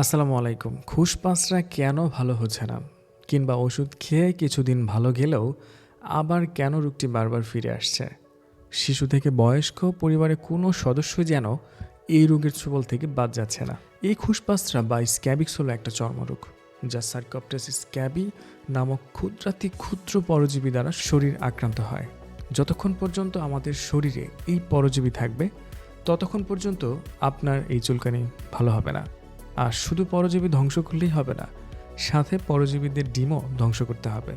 আসসালামু আলাইকুম। খুশপাঁচরা কেন ভালো হচ্ছে না? কিংবা ওষুধ খেয়ে কিছুদিন ভালো গেলেও আবার কেন রোগটি বারবার ফিরে আসছে? শিশু থেকে বয়স্ক পরিবারের কোনো সদস্যই যেন এই রোগের ছোবল থেকে বাদ যাচ্ছে না। এই খুশপাঁচরা বা স্ক্যাবিক্স হলো একটা চর্মরোগ, যা সার্কপটাস স্ক্যাবি নামক ক্ষুদ্রাতি ক্ষুদ্র পরজীবী দ্বারা শরীর আক্রান্ত হয়। যতক্ষণ পর্যন্ত আমাদের শরীরে এই পরজীবী থাকবে, ততক্ষণ পর্যন্ত আপনার এই চুলকানি ভালো হবে না। আর শুধু পরজীবী ধ্বংস করলেই হবে না, সাথে পরজীবীদের ডিমও ধ্বংস করতে হবে।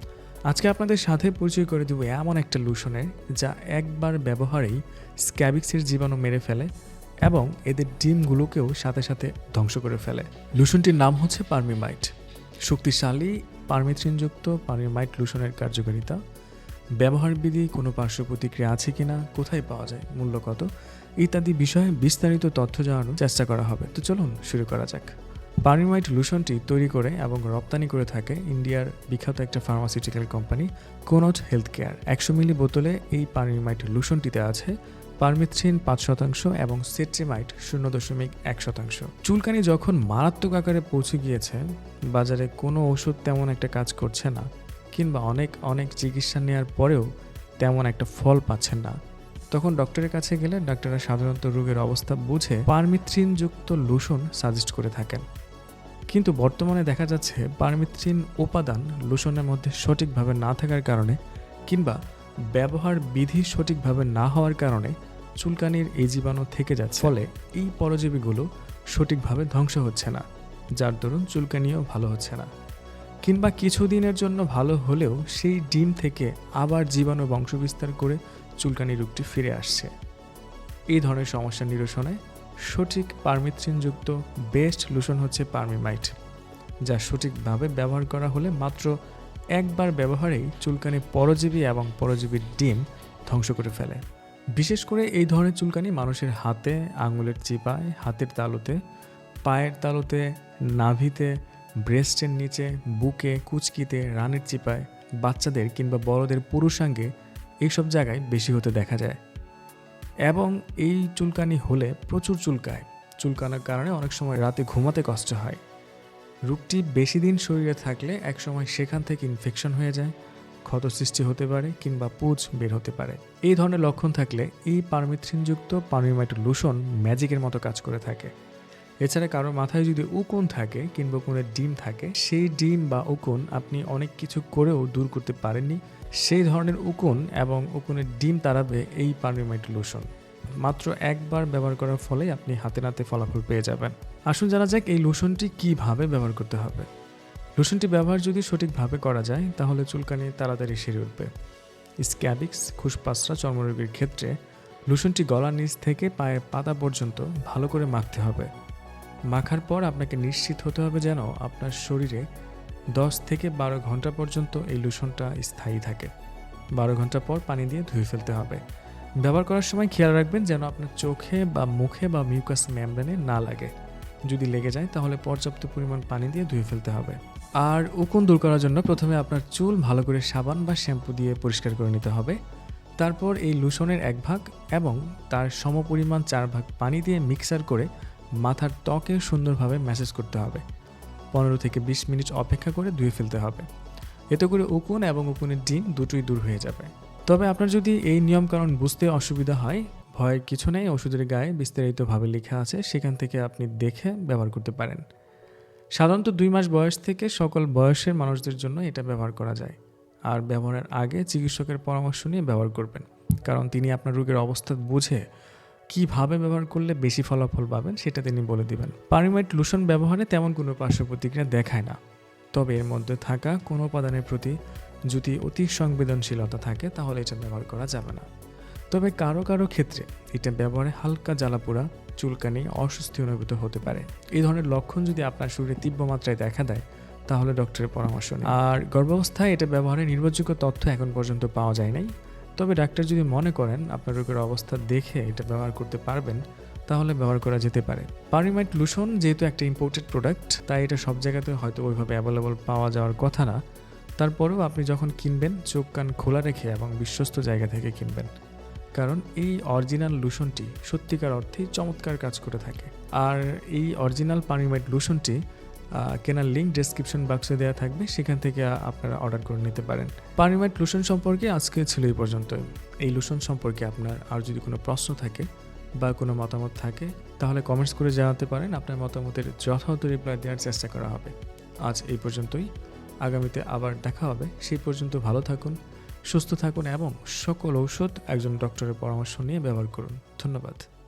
আজকে আপনাদের সাথে পরিচয় করে দেবো এমন একটা লুশনের যা একবার ব্যবহারেই স্ক্যাবিক্সের জীবাণু মেরে ফেলে এবং এদের ডিমগুলোকেও সাথে সাথে ধ্বংস করে ফেলে। লুশনটির নাম হচ্ছে পারমিমাইট। শক্তিশালী পারমিথ্রিনযুক্ত পারমিমাইট লুশনের কার্যকারিতা ব্যবহার বিধি কোনো পার্শ্ব প্রতিক্রিয়া আছে কিনা, কোথায় পাওয়া যায়, মূল্য কত, ইত্যাদি বিষয়ে বিস্তারিত তথ্য জানানোর চেষ্টা করা হবে। তো চলুন শুরু করা যাক। পারমিমাইট লুশনটি তৈরি করে এবং রপ্তানি করে থাকে ইন্ডিয়ার বিখ্যাত একটা ফার্মাসিউটিক্যাল কোম্পানি কোনট হেলথ কেয়ার একশো মিলি বোতলে এই পারমিমাইট লুশনটিতে আছে পারমিথ্রিন পাঁচ শতাংশ এবং সেট্রিমাইট শূন্য দশমিক এক শতাংশ। চুলকানি যখন মারাত্মক আকারে পৌঁছে গিয়েছে, বাজারে কোনো ওষুধ তেমন একটা কাজ করছে না। কিংবা অনেক অনেক চিকিৎসা নেওয়ার পরেও তেমন একটা ফল পাচ্ছেন না। তখন ডক্টরের কাছে গেলে ডাক্তাররা সাধারণত রোগের অবস্থা বুঝে পারমিথ্রিনযুক্ত লোশন সাজেস্ট করে থাকেন। কিন্তু বর্তমানে দেখা যাচ্ছে পারমিথ্রিন উপাদান লোশনের মধ্যে সঠিকভাবে না থাকার কারণে কিংবা ব্যবহার বিধি সঠিকভাবে না হওয়ার কারণে চুলকানির এই জীবাণু থেকে যাচ্ছে। ফলে এই পরজীবীগুলো সঠিকভাবে ধ্বংস হচ্ছে না, যার দরুন চুলকানিও ভালো হচ্ছে না। কিংবা কিছুদিনের জন্য ভালো হলেও সেই ডিম থেকে আবার জীবাণু বংশবিস্তার করে চুলকানি রোগটি ফিরে আসছে। এই ধরনের সমস্যা নিরসনে সঠিক পারমিথ্রিনযুক্ত বেস্ট লুশন হচ্ছে পারমিমাইট, যা সঠিকভাবে ব্যবহার করা হলে মাত্র একবার ব্যবহারেই চুলকানি পরজীবী এবং পরজীবীর ডিম ধ্বংস করে ফেলে। বিশেষ করে এই ধরনের চুলকানি মানুষের হাতে, আঙুলের চিপায়, হাতের তালুতে, পায়ের তালুতে, নাভিতে ব্রেস্টের নিচে, বুকে, কুচকিতে, রানের চিপায়, বাচ্চাদের কিংবা বড়দের পুরুষাঙ্গে এইসব জায়গায় বেশি হতে দেখা যায়। এবং এই চুলকানি হলে প্রচুর চুলকায়। চুলকানোর কারণে অনেক সময় রাতে ঘুমাতে কষ্ট হয়। রোগটি বেশি দিন শরীরে থাকলে একসময় সেখান থেকে ইনফেকশন হয়ে যায়, ক্ষত সৃষ্টি হতে পারে কিংবা পুজ বের হতে পারে। এই ধরনের লক্ষণ থাকলে এই পারমিথ্রিনযুক্ত পারমিমাইট লুশন ম্যাজিকের মতো কাজ করে থাকে। এছাড়া কারোর মাথায় যদি উকুন থাকে কিংবা উকুনের ডিম থাকে, সেই ডিম বা উকুন আপনি অনেক কিছু করেও দূর করতে পারেননি। সেই ধরনের উকুন এবং উকুনের ডিম তাড়াবে এই পারমিমাইট লোশন মাত্র একবার ব্যবহার করার ফলে আপনি হাতে নাতে ফলাফল পেয়ে যাবেন। আসুন জানা যাক এই লোশনটি কীভাবে ব্যবহার করতে হবে। লোশনটি ব্যবহার যদি সঠিকভাবে করা যায়, তাহলে চুলকানি তাড়াতাড়ি সেরে উঠবে। স্ক্যাবিক্স খুশপাসরা চর্মরোগের ক্ষেত্রে লোশনটি গলার নিচ থেকে পায়ের পাতা পর্যন্ত ভালো করে মাখতে হবে। মাখার পর আপনাকে নিশ্চিত হতে হবে যেন আপনার শরীরে দশ থেকে বারো ঘণ্টা পর্যন্ত এই লোশনটা স্থায়ী থাকে। বারো ঘণ্টা পর পানি দিয়ে ধুয়ে ফেলতে হবে। ব্যবহার করার সময় খেয়াল রাখবেন যেন আপনার চোখে বা মুখে বা মিউকাস মেমব্রেনে না লাগে। যদি লেগে যায় তাহলে পর্যাপ্ত পরিমাণ পানি দিয়ে ধুয়ে ফেলতে হবে। আর উকুন দূর করার জন্য প্রথমে আপনার চুল ভালো করে সাবান বা শ্যাম্পু দিয়ে পরিষ্কার করে নিতে হবে। তারপর এই লুশনের এক ভাগ এবং তার সমপরিমাণ চার ভাগ পানি দিয়ে মিক্সার করে মাথার ত্বকে সুন্দরভাবে ম্যাসেজ করতে হবে। পনেরো থেকে বিশ মিনিট অপেক্ষা করে ধুয়ে ফেলতে হবে। এতে করে উকুন এবং উকুনের ডিম দুটোই দূর হয়ে যাবে। তবে আপনার যদি এই নিয়মকানুন বুঝতে অসুবিধা হয়, ভয়ের কিছু নেই, ওষুধের গায়ে বিস্তারিতভাবে লেখা আছে, সেখান থেকে আপনি দেখে ব্যবহার করতে পারেন। সাধারণত দুই মাস বয়স থেকে সকল বয়সের মানুষদের জন্য এটা ব্যবহার করা যায়। আর ব্যবহারের আগে চিকিৎসকের পরামর্শ নিয়ে ব্যবহার করবেন। কারণ তিনি আপনার রোগের অবস্থা বুঝে কীভাবে ব্যবহার করলে বেশি ফলাফল পাবেন সেটা তিনি বলে দিবেন। পারিমাইট লোশন ব্যবহারে তেমন কোনো পার্শ্ব প্রতিক্রিয়া দেখায় না। তবে এর মধ্যে থাকা কোনো উপাদানের প্রতি যদি অতি সংবেদনশীলতা থাকে, তাহলে এটা ব্যবহার করা যাবে না। তবে কারও কারও ক্ষেত্রে এটা ব্যবহারে হালকা জ্বালাপোড়া, চুলকানি, অস্বস্তি অনুভূত হতে পারে। এই ধরনের লক্ষণ যদি আপনার শরীরে তীব্র মাত্রায় দেখা দেয়, তাহলে ডক্টরের পরামর্শ নিন। আর গর্ভাবস্থায় এটা ব্যবহারের নির্ভরযোগ্য তথ্য এখন পর্যন্ত পাওয়া যায় নাই। তবে ডাক্তার যদি মনে করেন আপনার রোগের অবস্থা দেখে এটা ব্যবহার করতে পারবেন, তাহলে ব্যবহার করা যেতে পারে। পারিমাইট লুশন যেহেতু একটা ইম্পোর্টেড প্রোডাক্ট তাই এটা সব জায়গাতে হয়তো ওইভাবে অ্যাভেলেবল পাওয়া যাওয়ার কথা না। তারপরেও আপনি যখন কিনবেন, চোখ কান খোলা রেখে এবং বিশ্বস্ত জায়গা থেকে কিনবেন। কারণ এই অরিজিনাল লুশনটি সত্যিকার অর্থেই চমৎকার কাজ করে থাকে। আর এই অরিজিনাল পানিমাইট লুশনটি কেনার লিঙ্ক ডেসক্রিপশন বক্সে দেওয়া থাকবে, সেখান থেকে আপনারা অর্ডার করে নিতে পারেন। পানিমাইট লুশন সম্পর্কে আজকে ছিল এই পর্যন্তই। এই লুশন সম্পর্কে আপনার আর যদি কোনো প্রশ্ন থাকে বা কোনো মতামত থাকে, তাহলে কমেন্টস করে জানাতে পারেন। আপনার মতামতের যথাযথ রিপ্লাই দেওয়ার চেষ্টা করা হবে। আজ এই পর্যন্তই। আগামীতে আবার দেখা হবে। সেই পর্যন্ত ভালো থাকুন, সুস্থ থাকুন এবং সকল ঔষধ একজন ডক্টরের পরামর্শ নিয়ে ব্যবহার করুন। ধন্যবাদ।